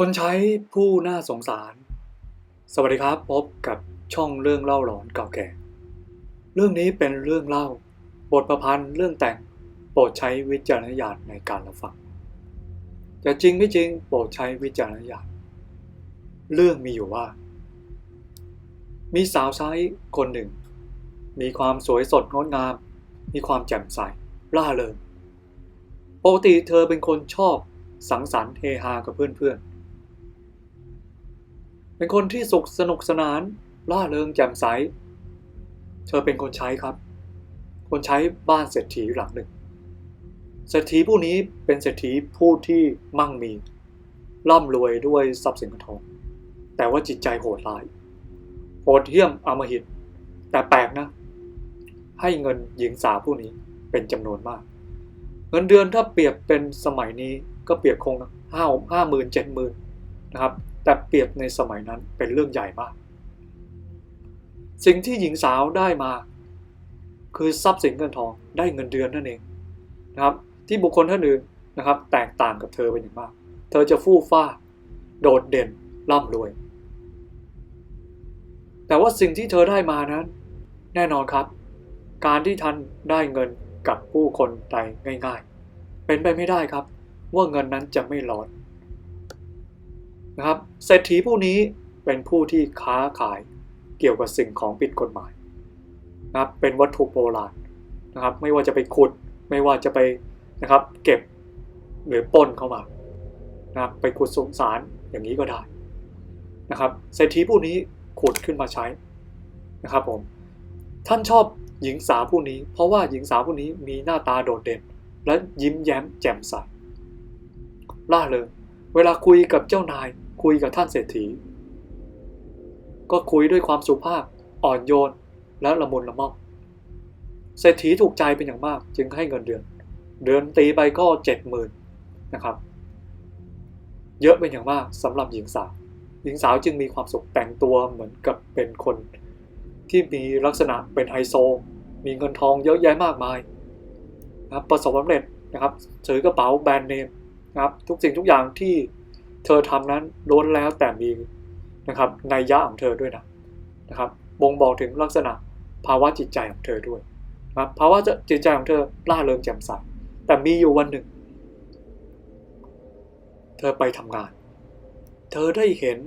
คนใช้ผู้น่าสงสาร สวัสดีครับพบกับช่องเรื่องเล่าหลอนเก่าแก่ เรื่องนี้เป็นเรื่องเล่า บทประพันธ์เรื่องแต่ง โปรดใช้วิจารณญาณในการรับฟัง จะจริงไม่จริงโปรดใช้วิจารณญาณ เรื่องมีอยู่ว่า มีสาวใช้คนหนึ่ง มีความสวยสดงดงาม มีความแจ่มใสร่าเริง ปกติเธอเป็นคนชอบสังสรรค์เฮฮากับเพื่อนๆ เป็นคนที่สุขสนุกสนานร่าเริงแจ่มใส เธอเป็นคนใช้ครับ คนใช้บ้านเศรษฐีหลังหนึ่ง เศรษฐีผู้นี้เป็นเศรษฐีผู้ที่มั่งมี ร่ำรวยด้วยทรัพย์สินเงินทอง แต่ว่าจิตใจโหดร้าย โหดเหี้ยมอำมหิต แต่แปลกนะ ให้เงินหญิงสาวผู้นี้เป็นจำนวนมาก เงินเดือนถ้าเปรียบเป็นสมัยนี้ก็เปรียบคงห้าห้าหมื่นเจ็ดหมื่นนะครับ แต่เปรียบในสมัยนั้นเป็นเรื่องใหญ่มาก สิ่งที่หญิงสาวได้มา คือทรัพย์สินเงินทองได้เงินเดือนนั่นเองนะครับ ที่บุคคลท่านอื่นนะครับ แตกต่างกับเธอเป็นอย่างมาก เธอจะฟู่ฟ้า โดดเด่นร่ำรวย แต่ว่าสิ่งที่เธอได้มานั้น แน่นอนครับ การที่ท่านได้เงินกับผู้คนใดง่าย ๆ เป็นไปไม่ได้ครับ ว่าเงินนั้นจะไม่ร้อน นะครับเศรษฐีผู้นี้เป็นผู้ที่ค้าขายเกี่ยวกับสิ่งของผิดกฎหมายนะครับเป็นวัตถุโบราณนะครับ ไม่ว่าจะไปขุดไม่ว่าจะไปนะครับ เก็บหรือปล้นเข้ามานะครับไปขุดสุสารอย่างนี้ก็ได้นะครับเศรษฐีผู้นี้ขุดขึ้นมาใช้นะครับผมท่านชอบหญิงสาวผู้นี้ เพราะว่าหญิงสาวผู้นี้มีหน้าตาโดดเด่น และยิ้มแย้มแจ่มใสล่าเริงเวลาคุยกับเจ้านาย คุยกับท่านเศรษฐี ก็คุยด้วยความสุภาพอ่อนโยนและละมุนละม่อมเศรษฐีถูกใจเป็นอย่างมาก จึงให้เงินเดือน เดือนตีไปก็เจ็ดหมื่นนะครับ เยอะเป็นอย่างมากสำหรับหญิงสาวหญิงสาวจึงมีความสุขแต่งตัวเหมือนกับเป็นคนที่มีลักษณะเป็นไฮโซ มีเงินทองเยอะแยะมากมายนะครับประสบความสำเร็จนะครับถือกระเป๋าแบรนด์เนมนะครับทุกสิ่งทุกอย่างที่ เธอทำนั้นล้วนแล้วแต่มีนะครับในยยะของเธอด้วยนะนะครับบ่งบอกถึงลักษณะภาวะจิตใจของเธอด้วยนะภาวะจิตใจของเธอล่าเริงแจ่มใสแต่มีอยู่วันหนึ่ง เธอไปทำงาน เธอได้เห็น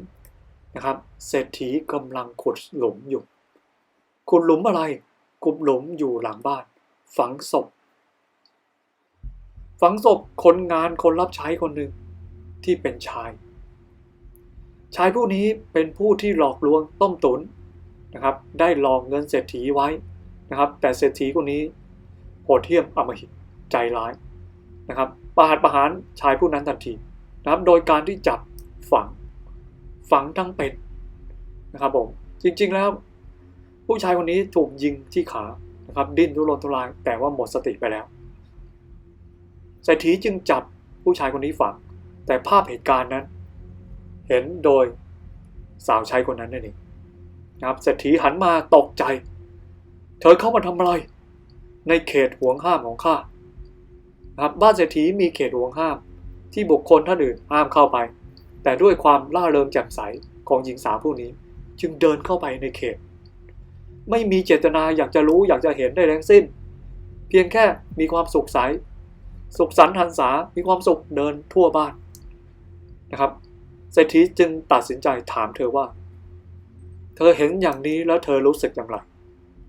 นะครับเศรษฐีกำลังขุดหลุมอยู่ขุดหลุมอะไรขุดหลุมอยู่หลังบ้าน ฝังศพ ฝังศพคนงานคนรับใช้คนหนึ่ง ที่เป็นชาย ชายผู้นี้เป็นผู้ที่หลอกลวงต้มตุนนะครับ ได้หลอกเงินเศรษฐีไว้นะครับ แต่เศรษฐีคนนี้โหดเหี้ยมอมหิตใจร้ายนะครับ ประหารประหารชายผู้นั้นทันทีนะครับ โดยการที่จับฝังฝังทั้งเป็นนะครับผมจริงๆแล้ว ผู้ชายคนนี้ถูกยิงที่ขานะครับ ดิ้นทุรนทุรายแต่ว่าหมดสติไปแล้วเศรษฐีจึงจับผู้ชายคนนี้ฝัง แต่ภาพเหตุการณ์นั้น เห็นโดยสาวใช้คนนั้นนั่นเองนะครับเศรษฐีหันมาตกใจ เธอเข้ามาทำอะไร ในเขตห่วงห้ามของข้านะครับบ้านเศรษฐีมีเขตห่วงห้าม ที่บุคคลท่านอื่นห้ามเข้าไป แต่ด้วยความล่าเริงแจ่มใสของหญิงสาวผู้นี้ จึงเดินเข้าไปในเขต ไม่มีเจตนาอยากจะรู้อยากจะเห็นได้ทั้งสิ้น เพียงแค่มีความสุขใส สุขสันต์หันษามีความสุขเดินทั่วบ้าน นะครับเศรษฐีจึงตัดสินใจถามเธอว่า เธอเห็นอย่างนี้แล้วเธอรู้สึกอย่างไร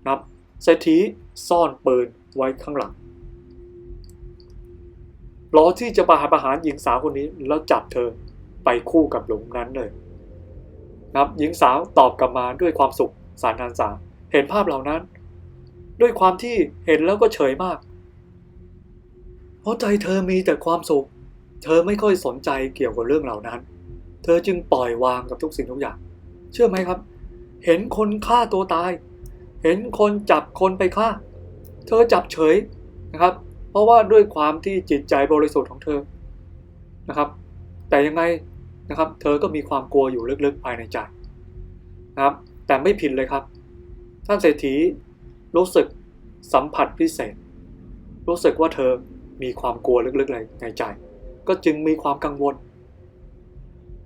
นะครับเศรษฐีซ่อนปืนไว้ข้างหลังรอที่จะประหารประหารหญิงสาวคนนี้แล้วจับเธอไปคู่กับหลุมนั้นเลยนะครับหญิงสาวตอบกลับมาด้วยความสุขสารนันสาเห็นภาพเหล่านั้น ด้วยความที่เห็นแล้วก็เฉยมากเพราะใจเธอมีแต่ความสุข เธอไม่ค่อยสนใจเกี่ยวกับเรื่องเหล่านั้น เธอจึงปล่อยวางกับทุกสิ่งทุกอย่าง เชื่อไหมครับ เห็นคนฆ่าตัวตาย เห็นคนจับคนไปฆ่า เธอจับเฉยนะครับ เพราะว่าด้วยความที่จิตใจบริสุทธิ์ของเธอนะครับ แต่ยังไงนะครับ เธอก็มีความกลัวอยู่ลึกๆภายในใจนะครับ แต่ไม่ผิดเลยครับ ท่านเศรษฐีรู้สึกสัมผัสพิเศษ รู้สึกว่าเธอมีความกลัวลึกๆในใจ ก็จึงมีความกังวล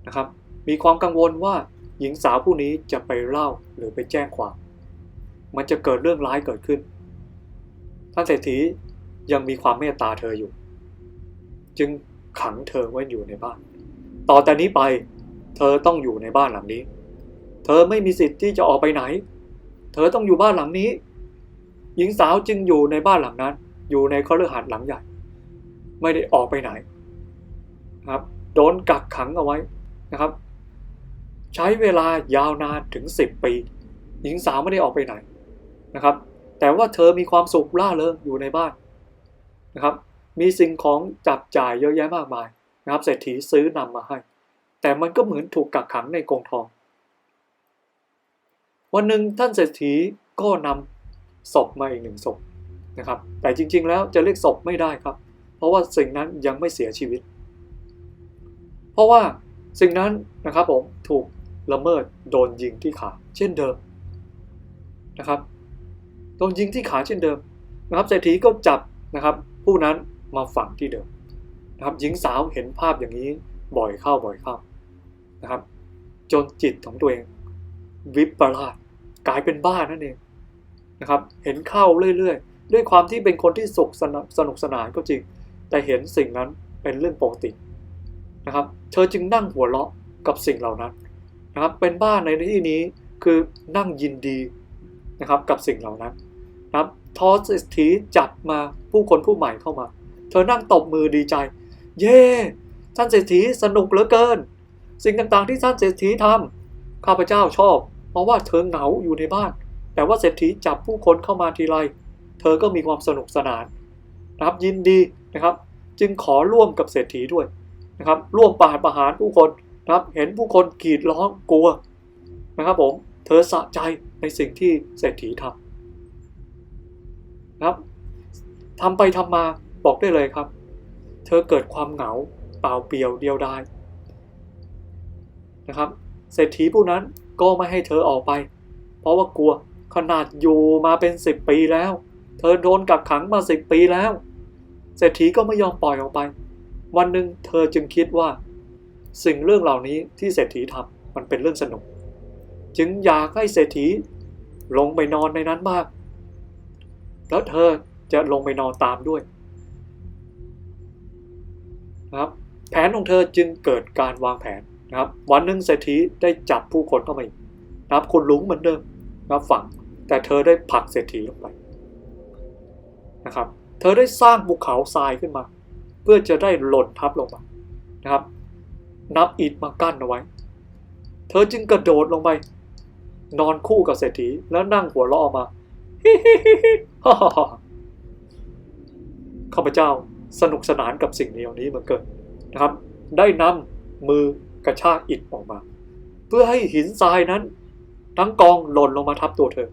นะครับ มีความกังวลว่าหญิงสาวผู้นี้จะไปเล่าหรือไปแจ้งความ มันจะเกิดเรื่องร้ายเกิดขึ้น ท่านเศรษฐียังมีความเมตตาเธออยู่ จึงขังเธอไว้อยู่ในบ้าน ต่อแต่นี้ไปเธอต้องอยู่ในบ้านหลังนี้ เธอไม่มีสิทธิ์ที่จะออกไปไหน เธอต้องอยู่บ้านหลังนี้ หญิงสาวจึงอยู่ในบ้านหลังนั้น อยู่ในคฤหาสน์หลังใหญ่ ไม่ได้ออกไปไหน นะครับโดนกักขังเอาไว้นะครับ ใช้เวลายาวนานถึง 10 ปี หญิงสาวไม่ได้ออกไปไหนนะครับ แต่ว่าเธอมีความสุขล่าเริงอยู่ในบ้านนะครับ มีสิ่งของจับจ่ายเยอะแยะมากมายนะครับเศรษฐีซื้อนำมาให้ แต่มันก็เหมือนถูกกักขังในกรงทอง วันหนึ่งท่านเศรษฐีก็นำศพมาอีกหนึ่งศพนะครับ แต่จริงๆแล้วจะเรียกศพไม่ได้ครับ เพราะว่าสิ่งนั้นยังไม่เสียชีวิต เพราะว่าสิ่งนั้นนะครับผมถูกละเมิดโดนยิงที่ขาเช่นเดิมนะครับโดนยิงที่ขาเช่นเดิมนะครับเศรษฐีก็จับนะครับ ผู้นั้นมาฝังที่เดิมนะครับหญิงสาวเห็นภาพอย่างนี้บ่อยเข้าบ่อยเข้านะครับ จนจิตของตัวเอง วิปลาสกลายเป็นบ้านั่นเองนะครับ เห็นเข้าเรื่อยๆ ด้วยความที่เป็นคนที่สุขสนสนุกสนานก็จริง แต่เห็นสิ่งนั้นเป็นเรื่องปกติ นะครับ เธอจึงนั่งหัวเราะกับสิ่งเหล่านั้นนะครับ เป็นบ้าในที่นี้คือนั่งยินดีนะครับกับสิ่งเหล่านั้นนะครับทอเศรษฐีจับมาผู้คนผู้ใหม่เข้ามา เธอนั่งตบมือดีใจ เย่ท่านเศรษฐีสนุกเหลือเกิน สิ่งต่างๆที่ท่านเศรษฐีทำข้าพเจ้าชอบ เพราะว่าเธอเหงาอยู่ในบ้าน แต่ว่าเศรษฐีจับผู้คนเข้ามาทีไร เธอก็มีความสนุกสนานนะครับยินดีนะครับ จึงขอร่วมกับเศรษฐีด้วย นะครับร่วมปาประหารผู้คนนะครับเห็นผู้คนกรีดร้องกลัวนะครับผมเธอสะใจในสิ่งที่เศรษฐีทำนะครับทำไปทำมาบอกได้เลยครับ เธอเกิดความเหงาเปล่าเปลี่ยวเดียวดายนะครับเศรษฐีผู้นั้นก็ไม่ให้เธอออกไป เพราะว่ากลัวขนาดอยู่มาเป็นสิบปีแล้ว เธอโดนกักขังมาสิบปีแล้ว เศรษฐีก็ไม่ยอมปล่อยออกไป วันหนึ่งเธอจึงคิดว่า สิ่งเรื่องเหล่านี้ที่เศรษฐีทำมันเป็นเรื่องสนุก จึงอยากให้เศรษฐีลงไปนอนในนั้นบ้างแล้วเธอจะลงไปนอนตามด้วยนะครับแผนของเธอจึงเกิดการวางแผนนะครับ วันหนึ่งเศรษฐีได้จับผู้คนเข้ามาอีกนะครับคนหลุงเหมือนเดิมนะครับฝังแต่เธอได้ผลักเศรษฐีลงไปนะครับ เธอได้สร้างภูเขาทรายขึ้นมา พื่อจะได้หล่นทับลงมานะครับ นับอิฐมากั้นเอาไว้ เธอจึงกระโดดลงไป นอนคู่กับเศรษฐีแล้วนั่งหัวเราะออกมาข้าพเจ้าสนุกสนานกับสิ่งเหล่านี้เหมือนเกินนะครับ ได้นำมือกระชากอิฐออกมา เพื่อให้หินทรายนั้น ทั้งกองหล่นลงมาทับตัวเธอ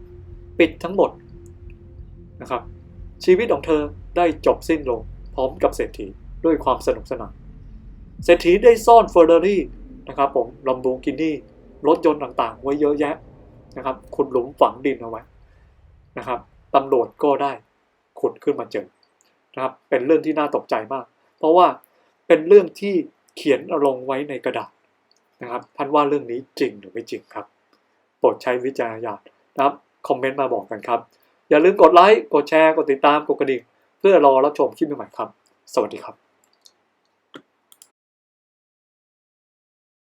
ปิดทั้งหมดนะครับ ชีวิตของเธอได้จบสิ้นลงพร้อมกับเศรษฐี ด้วยความสนุกสนานเศรษฐีได้ซ่อนเฟอร์รารี่นะครับผมลำบูกินี่รถยนต์ต่างๆ ไว้เยอะแยะนะครับขุดหลุมฝังดินเอาไว้นะครับตำรวจก็ได้ขุดขึ้นมาเจอนะครับเป็นเรื่องที่น่าตกใจมาก เพราะว่าเป็นเรื่องที่เขียนลงไว้ในกระดาษนะครับท่านว่าเรื่องนี้จริงหรือไม่จริงครับ โปรดใช้วิจารณญาณนะครับคอมเมนต์มาบอกกันครับ อย่าลืมกดไลค์กดแชร์กดติดตามกดกระดิ่งเพื่อรอรับชมคลิปใหม่ๆครับ สวัสดีครับ